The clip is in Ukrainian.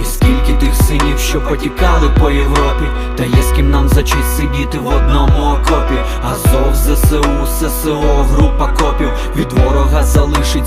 І скільки тих синів, що потікали по Європі, та є з ким нам за честь сидіти в одному окопі. Азов, ЗСУ, ССО, група копів від ворога залишиться.